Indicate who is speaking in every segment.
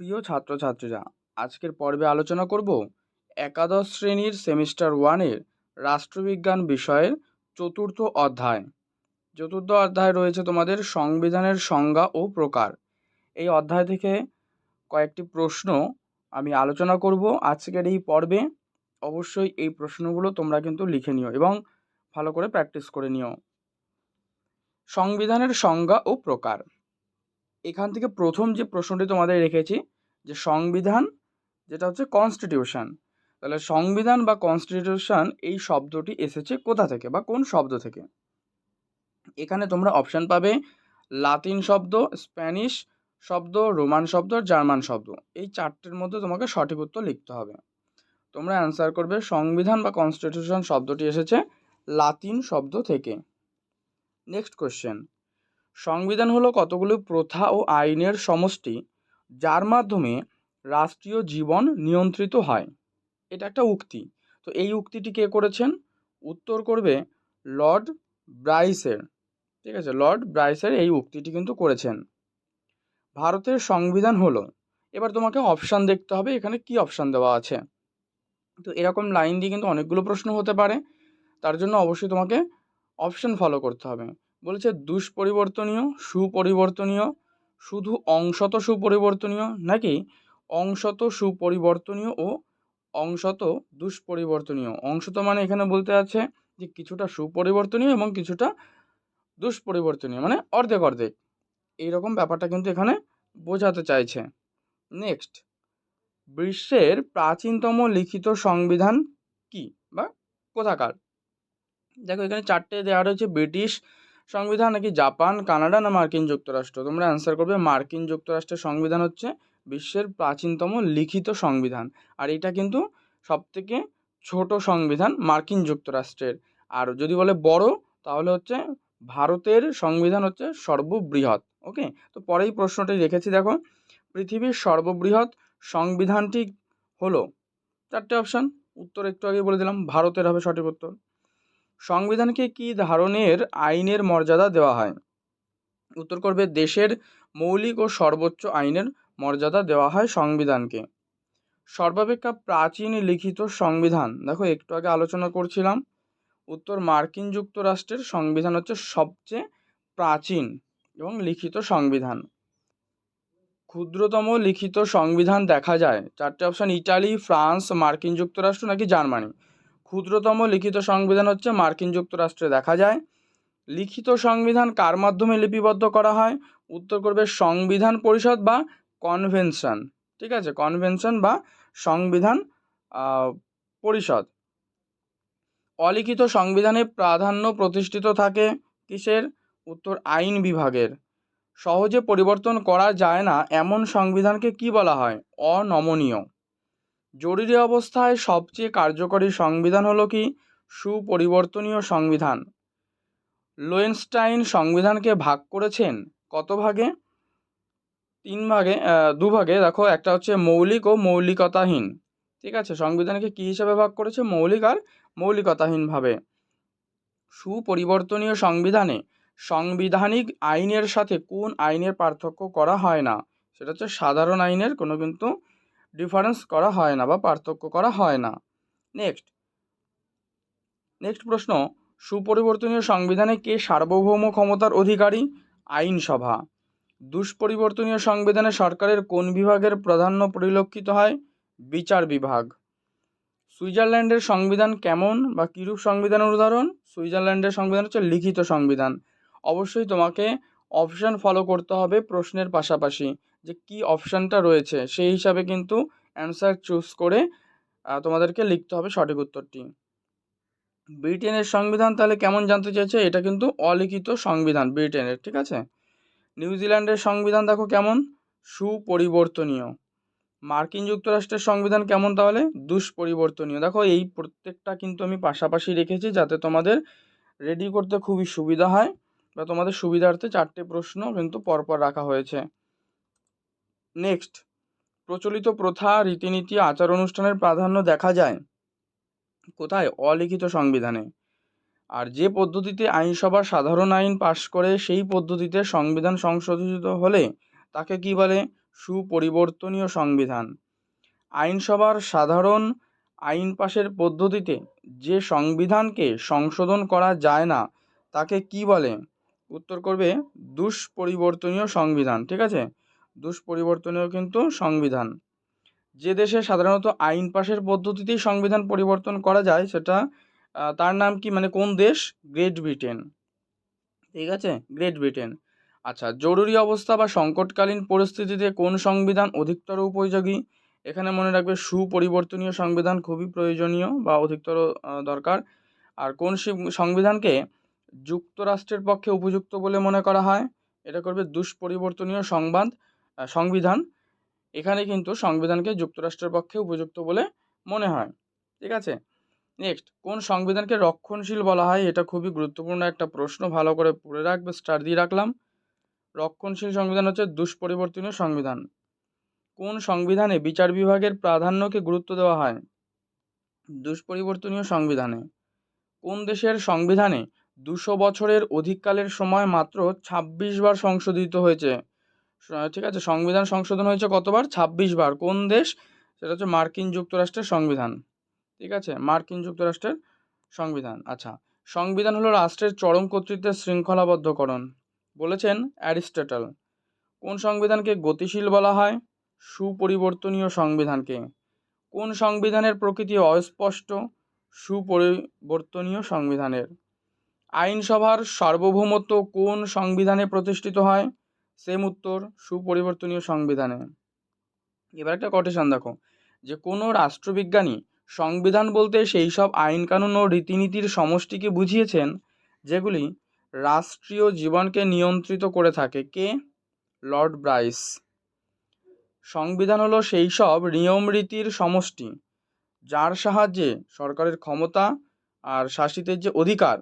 Speaker 1: প্রিয় ছাত্রছাত্রীরা, আজকের পর্বে আলোচনা করব একাদশ শ্রেণির সেমিস্টার ওয়ানের রাষ্ট্রবিজ্ঞান বিষয়ের চতুর্থ অধ্যায়। চতুর্থ অধ্যায় রয়েছে তোমাদের সংবিধানের সংজ্ঞা ও প্রকার। এই অধ্যায় থেকে কয়েকটি প্রশ্ন আমি আলোচনা করব আজকের এই পর্বে। অবশ্যই এই প্রশ্নগুলো তোমরা কিন্তু লিখে নিও এবং ভালো করে প্র্যাকটিস করে নিও। সংবিধানের সংজ্ঞা ও প্রকার। এখান থেকে প্রথম যে প্রশ্নটি তোমাদের রেখেছি, যে সংবিধান, যেটা হচ্ছে কনস্টিটিউশন তাহলে সংবিধান বা কনস্টিটিউশন এই শব্দটি এসেছে কোথা থেকে বা কোন শব্দ থেকে? এখানে তোমরা অপশান পাবে লাতিন শব্দ, স্প্যানিশ শব্দ, রোমান শব্দ, জার্মান শব্দ। এই চারটির মধ্যে তোমাকে সঠিক উত্তর লিখতে হবে। তোমরা অ্যান্সার করবে সংবিধান বা কনস্টিটিউশন শব্দটি এসেছে লাতিন শব্দ থেকে। নেক্সট কোশ্চেন সংবিধান হলো কতগুলো প্রথা ও আইনের সমষ্টি, যার মাধ্যমে রাষ্ট্রীয় জীবন নিয়ন্ত্রিত হয়। এটা একটা উক্তি। তো এই উক্তিটি কে করেছেন? উত্তর করবে লর্ড ব্রাইসের। ঠিক আছে, লর্ড ব্রাইসের এই উক্তিটি কিন্তু করেছেন। ভারতের সংবিধান হলো, এবার তোমাকে অপশান দেখতে হবে, এখানে কি অপশান দেওয়া আছে? তো এরকম লাইন দিয়ে কিন্তু অনেকগুলো প্রশ্ন হতে পারে, তার জন্য অবশ্যই তোমাকে অপশান ফলো করতে হবে। বলেছে দুষ্পরিবর্তনীয়, সুপরিবর্তনীয়, শুধু অংশত সুপরিবর্তনীয় নাকি অংশত সুপরিবর্তনীয় ও অংশত দুষ্পরিবর্তনীয়। অংশত মানে এখানে বলতে আছে যে কিছুটা সুপরিবর্তনীয় এবং কিছুটা দুষ্পরিবর্তনীয় মানে অর্ধেক অর্ধেক। এইরকম ব্যাপারটা কিন্তু এখানে বোঝাতে চাইছে। নেক্সট, বিশ্বের প্রাচীনতম লিখিত সংবিধান কি বা কোথাকার? দেখো এখানে চারটে দেওয়া রয়েছে, ব্রিটিশ সংবিধান নাকি জাপান, কানাডা না মার্কিন যুক্তরাষ্ট্র? তোমরা অ্যান্সার করবে মার্কিন যুক্তরাষ্ট্রের সংবিধান হচ্ছে বিশ্বের প্রাচীনতম লিখিত সংবিধান। আর এটা কিন্তু সবথেকে ছোট সংবিধান মার্কিন যুক্তরাষ্ট্রের। আর যদি বলে বড়, তাহলে হচ্ছে ভারতের সংবিধান হচ্ছে সর্ববৃহৎ। ওকে তো পরেই প্রশ্নটি রেখেছি, দেখো। পৃথিবীর সর্ববৃহৎ সংবিধানটি হলো চারটে অপশান উত্তর একটু আগে বলে দিলাম, ভারতের হবে সঠিক উত্তর। সংবিধানকে কি ধরনের আইনের মর্যাদা দেওয়া হয়? উত্তর করবে, দেশের মৌলিক ও সর্বোচ্চ আইনের মর্যাদা দেওয়া হয় সংবিধানকে। সর্বাপেক্ষা প্রাচীন লিখিত সংবিধান। দেখো, একটু আগে আলোচনা করছিলাম। উত্তর, মার্কিন যুক্তরাষ্ট্রের সংবিধান হচ্ছে সবচেয়ে প্রাচীন এবং লিখিত সংবিধান। ক্ষুদ্রতম লিখিত সংবিধান দেখা যায়। চারটে অপশান, ইটালি, ফ্রান্স, মার্কিন যুক্তরাষ্ট্র নাকি জার্মানি? ক্ষুদ্রতম লিখিত সংবিধান হচ্ছে মার্কিন যুক্তরাষ্ট্রে দেখা যায়। লিখিত সংবিধান কার মাধ্যমে লিপিবদ্ধ করা হয়? উত্তর করবে সংবিধান পরিষদ বা কনভেনশন। ঠিক আছে? কনভেনশন বা সংবিধান পরিষদ। অলিখিত সংবিধানে প্রাধান্য প্রতিষ্ঠিত থাকে কিসের? উত্তর আইন বিভাগের। সহজে পরিবর্তন করা যায় না, এমন সংবিধানকে কি বলা হয়? অনমনীয়। জরুরি অবস্থায় সবচেয়ে কার্যকরী সংবিধান হলো কি? সুপরিবর্তনীয় সংবিধান। লোয়েনস্টাইন সংবিধানকে ভাগ করেছেন কত ভাগে? তিন ভাগে দু ভাগে। দেখো, একটা হচ্ছে মৌলিক ও মৌলিকতাহীন। ঠিক আছে, সংবিধানকে কী হিসাবে ভাগ করেছে? মৌলিক আর মৌলিকতাহীনভাবে সুপরিবর্তনীয় সংবিধানে সাংবিধানিক আইনের সাথে কোন আইনের পার্থক্য করা হয় না? সেটা হচ্ছে সাধারণ আইনের, কোনো কিন্তু ডিফারেন্স করা হয় না বা পার্থক্য করা হয় না। নেক্সট নেক্সট প্রশ্ন, সুপরিবর্তনীয় সংবিধানে কে সার্বভৌম ক্ষমতার অধিকারী? আইনসভা। দুষ্পরিবর্তনীয় সংবিধানে সরকারের কোন বিভাগের প্রাধান্য পরিলক্ষিত হয়? বিচার বিভাগ। সুইজারল্যান্ডের সংবিধান কেমন বা কীরূপ সংবিধানের উদাহরণ? সুইজারল্যান্ডের সংবিধান হচ্ছে লিখিত সংবিধান। অবশ্যই তোমাকে অপশান ফলো করতে হবে প্রশ্নের পাশাপাশি। যে কি অপশানটা রয়েছে, সেই হিসাবে কিন্তু অ্যান্সার চুজ করে তোমাদেরকে লিখতে হবে সঠিক উত্তরটি। ব্রিটেনের সংবিধান তাহলে কেমন জানতে চেয়েছে? এটা কিন্তু অলিখিত সংবিধান ব্রিটেনের, ঠিক আছে? নিউজিল্যান্ডের সংবিধান দেখো কেমন? সুপরিবর্তনীয়। মার্কিন যুক্তরাষ্ট্রের সংবিধান কেমন তাহলে? দুষ্পরিবর্তনীয়। দেখো এই প্রত্যেকটা কিন্তু আমি পাশাপাশি রেখেছি যাতে তোমাদের রেডি করতে খুবই সুবিধা হয় বা তোমাদের সুবিধার্থে চারটে প্রশ্ন কিন্তু পরপর রাখা হয়েছে। নেক্সট প্রচলিত প্রথা, রীতিনীতি আচার অনুষ্ঠানের প্রাধান্য দেখা যায়। কোথায়? অলিখিত সংবিধানে। আর যে পদ্ধতিতে আইনসভা সাধারণ আইন পাশ করে, সেই পদ্ধতিতে সংবিধান সংশোধিত হলে তাকে কি বলে? সুপরিবর্তনীয় সংবিধান। আইনসভার সাধারণ আইন পাশের পদ্ধতিতে যে সংবিধানকে সংশোধন করা যায় না, তাকে কি বলে? উত্তর করবে, দুষ্পরিবর্তনীয় সংবিধান, ঠিক আছে? দুষ্পরিবর্তনীয় কিন্তু সংবিধান। যে দেশে সাধারণত আইন পাশের পদ্ধতিতেই সংবিধান পরিবর্তন করা যায়, সেটা তার নাম কি? মানে কোন দেশ? Great Britain. ঠিক আছে? Great Britain. আচ্ছা জরুরি অবস্থা বা সংকটকালীন পরিস্থিতিতে কোন সংবিধান অধিকতর উপযোগী? এখানে মনে রাখবে সুপরিবর্তনীয় সংবিধান খুবই প্রয়োজনীয় বা অধিকতর দরকার। আর কোন সংবিধানকে যুক্তরাষ্ট্রের পক্ষে উপযুক্ত বলে মনে করা হয়? এটা করবে দুষ্পরিবর্তনীয় সংবাদ সংবিধান। এখানে কিন্তু সংবিধানকে যুক্তরাষ্ট্রের পক্ষে উপযুক্ত বলে মনে হয়। ঠিক আছে? নেক্সট কোন সংবিধানকে রক্ষণশীল বলা হয়? এটা খুবই গুরুত্বপূর্ণ একটা প্রশ্ন। ভালো করে পড়ে রাখবে স্টার দিয়ে রাখলাম। রক্ষণশীল সংবিধান হচ্ছে দুষ্পরিবর্তনীয় সংবিধান। কোন সংবিধানে বিচার বিভাগের প্রাধান্যকে গুরুত্ব দেওয়া হয়? দুষ্পরিবর্তনীয় সংবিধানে। কোন দেশের সংবিধানে দুশো বছরের অধিককালের সময় মাত্র ছাব্বিশ বার সংশোধিত হয়েছে? ঠিক আছে, সংবিধান সংশোধন হয়েছে কতবার? ছাব্বিশ বার। কোন দেশ? সেটা হচ্ছে মার্কিন যুক্তরাষ্ট্রের সংবিধান। ঠিক আছে? মার্কিন যুক্তরাষ্ট্রের সংবিধান। আচ্ছা সংবিধান হলো রাষ্ট্রের চরম কর্তৃত্বের শৃঙ্খলাবদ্ধকরণ। বলেছেন অ্যারিস্টটল। কোন সংবিধানকে গতিশীল বলা হয়? সুপরিবর্তনীয় সংবিধানকে। কোন সংবিধানের প্রকৃতি অস্পষ্ট? সুপরিবর্তনীয় সংবিধানের। আইনসভার সার্বভৌমত্ব কোন সংবিধানে প্রতিষ্ঠিত হয়? সেম উত্তর, সুপরিবর্তনীয় সংবিধানে। এবার একটা কটেশন দেখো, যে কোনো রাষ্ট্রবিজ্ঞানী সংবিধান বলতে সেই সব আইন কানুন ও রীতিনীতির সমষ্টিকে বুঝিয়েছেন? যেগুলি রাষ্ট্রীয় জীবনকে নিয়ন্ত্রিত করে থাকে। কে? Lord Bryce. সংবিধান হলো সেই সব নিয়ম রীতির সমষ্টি, যার সাহায্যে সরকারের ক্ষমতা আর শাসিতের যে অধিকার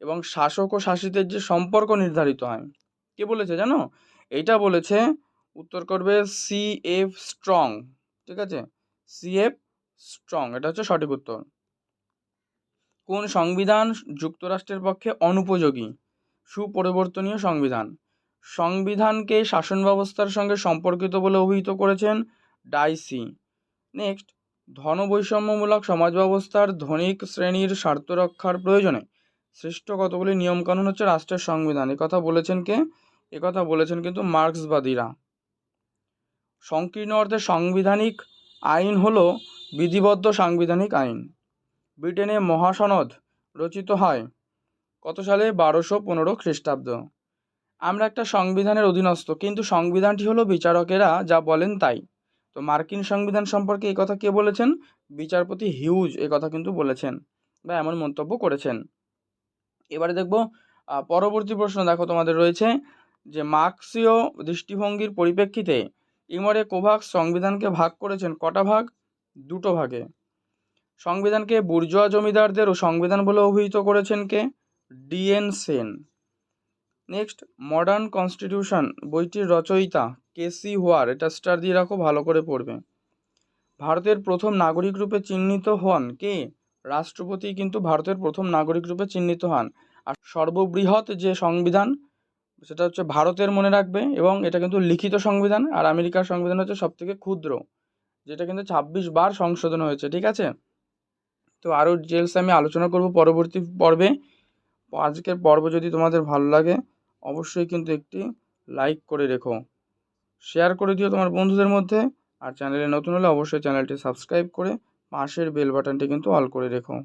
Speaker 1: এবং শাসক ও শাসিতের যে সম্পর্ক নির্ধারিত হয়। কে বলেছে জানো? এইটা বলেছে, উত্তর করবে সি এফ স্ট্রং ঠিক আছে? সি এফ স্ট্রং এটা হচ্ছে সঠিক উত্তর। কোন সংবিধান যুক্তরাষ্ট্রের পক্ষে অনুপযোগী? সুপরিবর্তনীয় সংবিধান। সংবিধানকে শাসন ব্যবস্থার সঙ্গে সম্পর্কিত বলে অভিহিত করেছেন ডাইসি। নেক্সট, ধনবৈষম্যমূলক সমাজ ব্যবস্থার ধনিক শ্রেণির স্বার্থ রক্ষার প্রয়োজনে সৃষ্ট কতগুলি নিয়মকানুন হচ্ছে রাষ্ট্রের সংবিধান? কথা বলেছেন কে? কথা বলেছেন কিন্তু মার্ক্সবাদীরা। সংকীর্ণ অর্থে সাংবিধানিক আইন হল বিধিবদ্ধ সাংবিধানিক আইন। ব্রিটেনে মহাসনদ রচিত হয় কত সালে? বারোশো পনেরো খ্রিস্টাব্দ। আমরা একটা সংবিধানের অধীনস্থ, কিন্তু সংবিধানটি হলো বিচারকেরা যা বলেন তাই। তো মার্কিন সংবিধান সম্পর্কে এই কথা কে বলেছেন? বিচারপতি হিউজ এ কথা কিন্তু বলেছেন বা এমন মন্তব্য করেছেন। এবারে দেখব পরবর্তী প্রশ্ন দেখো তোমাদের রয়েছে। যে মার্ক্সীয় দৃষ্টিভঙ্গির পরিপ্রেক্ষিতে ইমরে কোভাক্স সংবিধানকে ভাগ করেছেন কটা ভাগ? দুটো ভাগে। সংবিধানকে বুর্জোয়া জমিদারদের ও সংবিধান বলে অভিহিত করেছেন কে? D N Sen. Next, modern constitution বইটির রচয়িতা কেসি হোয়ার, এটা স্টার দিয়ে রাখো, ভালো করে পড়বে। ভারতের প্রথম নাগরিক রূপে চিহ্নিত হন কে? রাষ্ট্রপতি কিন্তু ভারতের প্রথম নাগরিক রূপে চিহ্নিত হন। আর সর্ববৃহৎ যে সংবিধান সেটা হচ্ছে ভারতের মনে রাখবে এবং এটা কিন্তু লিখিত সংবিধান, আর আমেরিকার সংবিধান হচ্ছে সবথেকে ক্ষুদ্র, যেটা কিন্তু ছাব্বিশ বার সংশোধন হয়েছে, ঠিক আছে? তো আরও ডিটেলস আমি আলোচনা করব পরবর্তী পর্বে। আজকের পর্ব যদি তোমাদের ভালো লাগে, অবশ্যই কিন্তু একটি লাইক করে রেখো। শেয়ার করে দিও তোমার বন্ধুদের মধ্যে, আর চ্যানেলে নতুন হলে অবশ্যই চ্যানেলটি সাবস্ক্রাইব করে পাশের বেল বাটনটি কিন্তু অল করে রেখো।